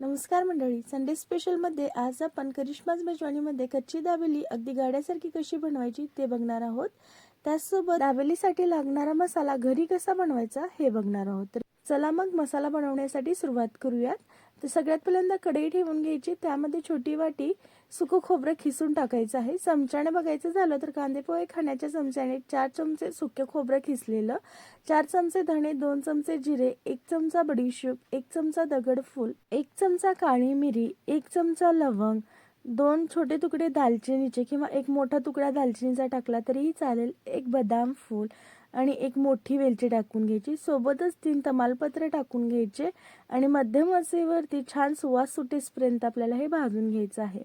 नमस्कार मंडळी. संडे स्पेशलमध्ये आज आपण करिश्माज मेजवानीमध्ये कच्ची दाबेली अगदी गाड्यासारखी कशी बनवायची ते बघणार आहोत. त्याचसोबत दाबेलीसाठी लागणारा मसाला घरी कसा बनवायचा हे बघणार आहोत. तर चला मग मसाला बनवण्यासाठी सुरुवात करूयात. तर सगळ्यात पहिल्यांदा कढई ठेवून घ्यायची. त्यामध्ये छोटी वाटी सुकं खोबरं खिसून टाकायचं आहे. चमच्याने बघायचं झालं तर कांदे पोहे खाण्याच्या चमच्याने चार चमचे सुके खोबरं खिसलेलं चार चमचे धणे दोन चमचे जिरे एक चमचा बडीशेप एक चमचा दगडफूल एक चमचा काळी मिरी एक चमचा लवंग दोन छोटे तुकडे दालचिनीचे किंवा एक मोठा तुकडा दालचिनीचा टाकला तरीही चालेल. एक बदाम फूल आणि एक मोठी वेलची टाकून घ्यायची. सोबतच तीन तमालपत्र टाकून घ्यायचे. आणि मध्यम असेवरती छान सुवास सुटेसपर्यंत आपल्याला हे भाजून घ्यायचं आहे.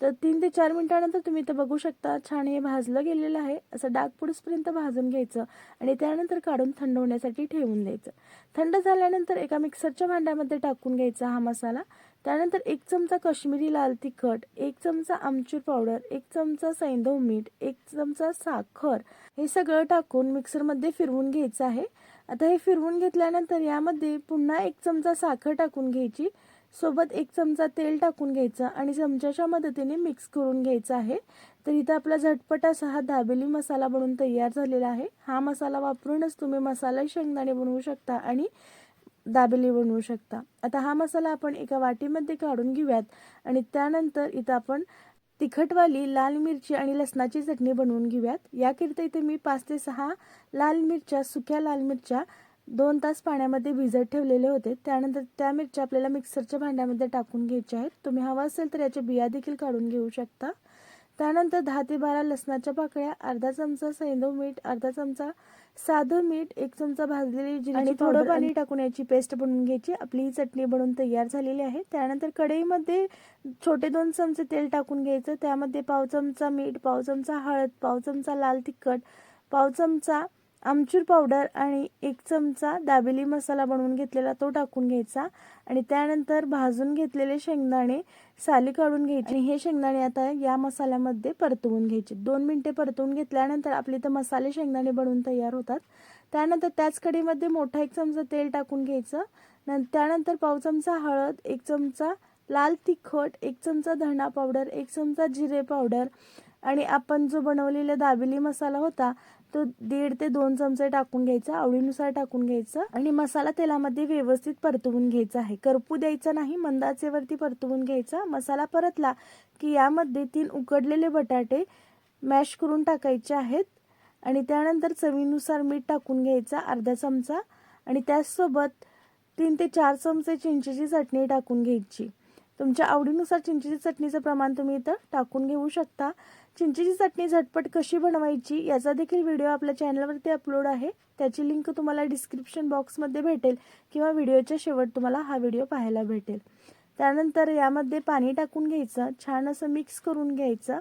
तर तीन ते चार मिनिटानंतर तुम्ही इथं बघू शकता छान हे भाजलं गेलेलं आहे. असं डाग पुडसपर्यंत भाजून घ्यायचं आणि त्यानंतर काढून थंड होण्यासाठी ठेवून द्यायचं. थंड झाल्यानंतर एका मिक्सरच्या भांड्यामध्ये टाकून घ्यायचा हा मसाला. त्यानंतर एक चमचा काश्मीरी लाल तिखट एक चमचा आमचूर पावडर एक चमचा सैंधव मीठ एक चमचा साखर हे सगळं टाकून मिक्सरमध्ये फिरवून घ्यायचं आहे. आता हे फिरवून घेतल्यानंतर यामध्ये पुन्हा एक चमचा साखर टाकून घ्यायची. सोबत एक चमचा तेल टाकून घ्यायचं आणि चमच्याच्या मदतीने मिक्स करून घ्यायचं आहे. तर इथं आपला झटपट असा हा दाबेली मसाला बनवून तयार झालेला आहे. हा मसाला वापरूनच तुम्ही मसाला शेंगदाणे बनवू शकता आणि दाबेली बनवू शकता. आता हा मसाला आपण एका वाटीमध्ये काढून घेऊयात आणि त्यानंतर इथं आपण तिखटवाली लाल मिरची आणि लसणाची चटणी बनवून घेऊयात. याकरिता इथे मी पाच ते सहा लाल मिरच्या सुक्या लाल मिरच्या दोन तास पाण्यामध्ये भिजत ठेवलेले होते. त्यानंतर त्या मिरच्या आपल्याला मिक्सरच्या भांड्यामध्ये टाकून घ्यायच्या आहेत. तुम्ही हवा असेल तर याच्या बिया देखील काढून घेऊ शकता. त्यानंतर दहा ते बारा लसणाच्या पाकळ्या अर्धा चमचा सैंधव मीठ अर्धा चमचा साधं मीठ एक चमचा भाजलेली जिरी आणि थोडं पाणी टाकून याची पेस्ट बनवून घ्यायची. आपली ही चटणी बनवून तयार झालेली आहे. त्यानंतर कढईमध्ये छोटे दोन चमचे तेल टाकून घ्यायचं. त्यामध्ये पाव चमचा मीठ पाव चमचा हळद पाव चमचा लाल तिखट पाव चमचा आमचूर पावडर आणि एक चमचा दाबेली मसाला बनवून घेतलेला तो टाकून घ्यायचा. आणि त्यानंतर भाजून घेतलेले शेंगदाणे साली काढून घ्यायचे. आणि हे शेंगदाणे आता या मसाल्यामध्ये परतवून घ्यायचे. दोन मिनिटे परतवून घेतल्यानंतर आपले तर मसाले शेंगदाणे बनवून तयार होतात. त्यानंतर त्याच कडीमध्ये मोठा एक चमचा तेल टाकून घ्यायचं. न त्यानंतर पाव चमचा हळद एक चमचा लाल तिखट एक चमचा धणा पावडर एक चमचा जिरे पावडर आणि आपण जो बनवलेला दाबेली मसाला होता तो दीड ते दोन चमचे टाकून घ्यायचा आवडीनुसार टाकून घ्यायचा आणि मसाला तेलामध्ये व्यवस्थित परतवून घ्यायचा आहे. करपू द्यायचा नाही मंदाचेवरती परतवून घ्यायचा. मसाला परतला की यामध्ये तीन उकडलेले बटाटे मॅश करून टाकायचे आहेत आणि त्यानंतर चवीनुसार मीठ टाकून घ्यायचा अर्धा चमचा आणि त्याचसोबत तीन ते चार चमचे चिंचेची चटणी टाकून घ्यायची. तुमच्या आवडीनुसार चिंचेची चटणीचं प्रमाण तुम्ही इथं टाकून घेऊ शकता. चिंचेची चटणी झटपट कशी बनवायची याचा देखील व्हिडिओ आपल्या चॅनलवरती अपलोड आहे. त्याची लिंक तुम्हाला डिस्क्रिप्शन बॉक्समध्ये भेटेल किंवा व्हिडिओच्या शेवट तुम्हाला हा व्हिडिओ पाहायला भेटेल. त्यानंतर यामध्ये पाणी टाकून घ्यायचं छान असं मिक्स करून घ्यायचं.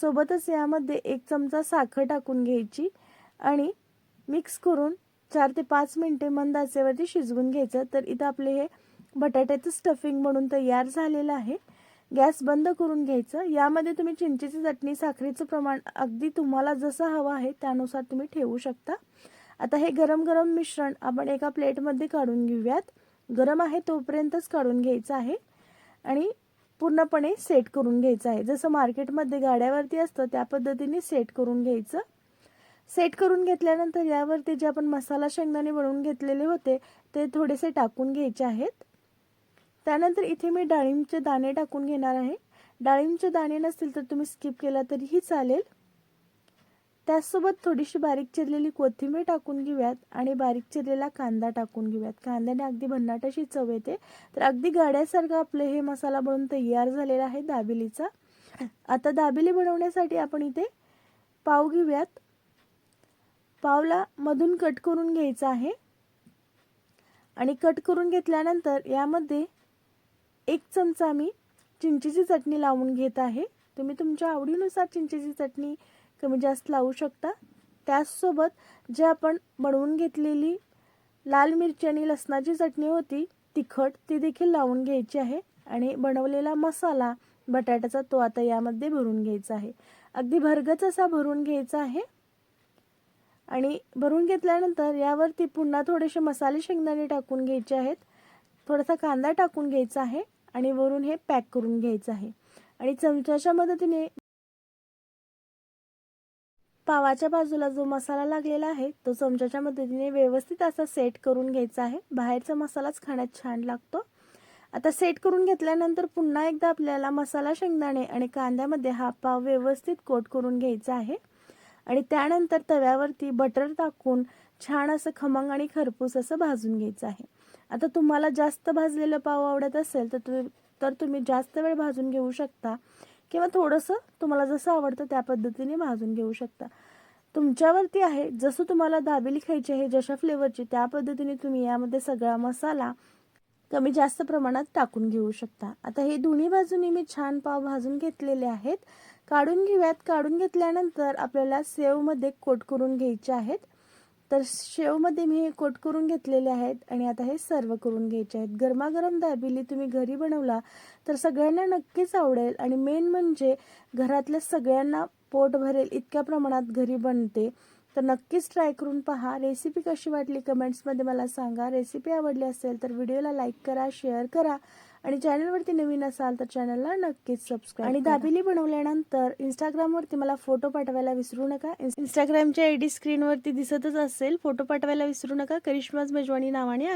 सोबतच यामध्ये एक चमचा साखर टाकून घ्यायची आणि मिक्स करून चार ते पाच मिनटे मंद आचेवरती शिजवून घ्यायचं. तर इथं आपले हे बटाट्याचं स्टफिंग म्हणून तयार झालेलं आहे. गॅस बंद करून घ्यायचं. यामध्ये तुम्ही चिंचेची चटणी साखरेचं प्रमाण अगदी तुम्हाला जसं हवं आहे त्यानुसार तुम्ही ठेवू शकता. आता हे गरम गरम मिश्रण आपण एका प्लेटमध्ये काढून घेऊयात. गरम आहे तोपर्यंतच काढून घ्यायचं आहे. आणि पूर्णपणे सेट करून घ्यायचं आहे. जसं मार्केटमध्ये गाड्यावरती असतं त्या पद्धतीने सेट करून घ्यायचं. सेट करून घेतल्यानंतर यावरती जे आपण मसाला शेंगदाणे बनवून घेतलेले होते ते थोडेसे टाकून घ्यायचे आहेत. त्यानंतर इथे मी डाळिंबचे दाणे टाकून घेणार आहे. डाळिंबचे दाणे नसतील तर तुम्ही स्किप केला तरीही चालेल. त्याचसोबत थोडीशी बारीक चिरलेली कोथिंबीर टाकून घेऊयात आणि बारीक चिरलेला कांदा टाकून घेऊयात. कांद्याने अगदी भन्नाट अशी चव येते. तर अगदी गाड्यासारखं आपलं हे मसाला बनवून तयार झालेला आहे दाबेलीचा. आता दाबेली बनवण्यासाठी आपण इथे पाव घेऊयात. पावला मधून कट करून घ्यायचा आहे. आणि कट करून घेतल्यानंतर यामध्ये एक चमचा मी चिंचेची चटणी लावून घेत आहे. तुम्ही तुमच्या आवडीनुसार चिंचेची चटणी कमी जास्त लावू शकता. त्याचसोबत जे आपण बनवून घेतलेली लाल मिरची आणि लसणाची चटणी होती तिखट ती देखील लावून घ्यायची आहे आणि बनवलेला मसाला बटाट्याचा तो आता यामध्ये भरून घ्यायचा आहे. अगदी भरगच असा भरून घ्यायचा आहे. आणि भरून घेतल्यानंतर यावरती पुन्हा थोडेसे मसाले शेंगदाणे टाकून घ्यायचे आहेत. थोडासा कांदा टाकून घ्यायचा आहे आणि वरून हे पॅक करून घ्यायचं आहे. आणि चमच्याच्या मदतीने पावाच्या बाजूला जो मसाला लागलेला आहे तो चमच्याच्या मदतीने व्यवस्थित असा सेट करून घ्यायचा आहे. बाहेरचा मसालाच खाण्यात छान लागतो. आता सेट करून घेतल्यानंतर पुन्हा एकदा आपल्याला मसाला शेंगदाणे आणि कांद्यामध्ये हा पाव व्यवस्थित कोट करून घ्यायचा आहे. आणि त्यानंतर तव्यावरती बटर टाकून छान असं खमंग आणि खरपूस असं भाजून घ्यायचं आहे. आता तुम्हाला जास्त भाजलेलं पाव आवडत असेल तर तुम्ही तर तुम्ही जास्त वेळ भाजून घेऊ शकता. किंवा थोडंसं तुम्हाला जसं आवडतं त्या पद्धतीने भाजून घेऊ शकता. तुमच्यावरती आहे जसं तुम्हाला दाबेली खायची आहे जशा फ्लेवरची त्या पद्धतीने तुम्ही यामध्ये सगळा मसाला कमी जास्त प्रमाणात टाकून घेऊ शकता. आता हे दोन्ही बाजूनी मी छान पाव भाजून घेतलेले आहेत. काढून घेऊयात. काढून घेतल्यानंतर आपल्याला सेवमध्ये कोट करून घ्यायचे आहेत. तर शेवमध्ये मी हे कोट करून घेतलेले आहेत आणि आता हे सर्व करून घ्यायचे आहेत. गरमागरम दाबेली तुम्ही घरी बनवला तर सगळ्यांना नक्कीच आवडेल आणि मेन म्हणजे घरातल्या सगळ्यांना पोट भरेल इतक्या प्रमाणात घरी बनते. तर नक्कीच ट्राय करून पहा. रेसिपी कशी वाटली कमेंट्समध्ये मला सांगा. रेसिपी आवडली असेल तर व्हिडिओला लाईक करा शेअर करा. आणि चॅनलवरती नवीन असाल तर चॅनलला नक्कीच सबस्क्राईब आणि दाबेली बनवल्यानंतर इंस्टाग्रामवरती मला फोटो पाठवायला विसरू नका. इंस्टाग्रामच्या आय डी स्क्रीनवरती दिसतच असेल. फोटो पाठवायला विसरू नका. करिश्माज मेजवानी नावाने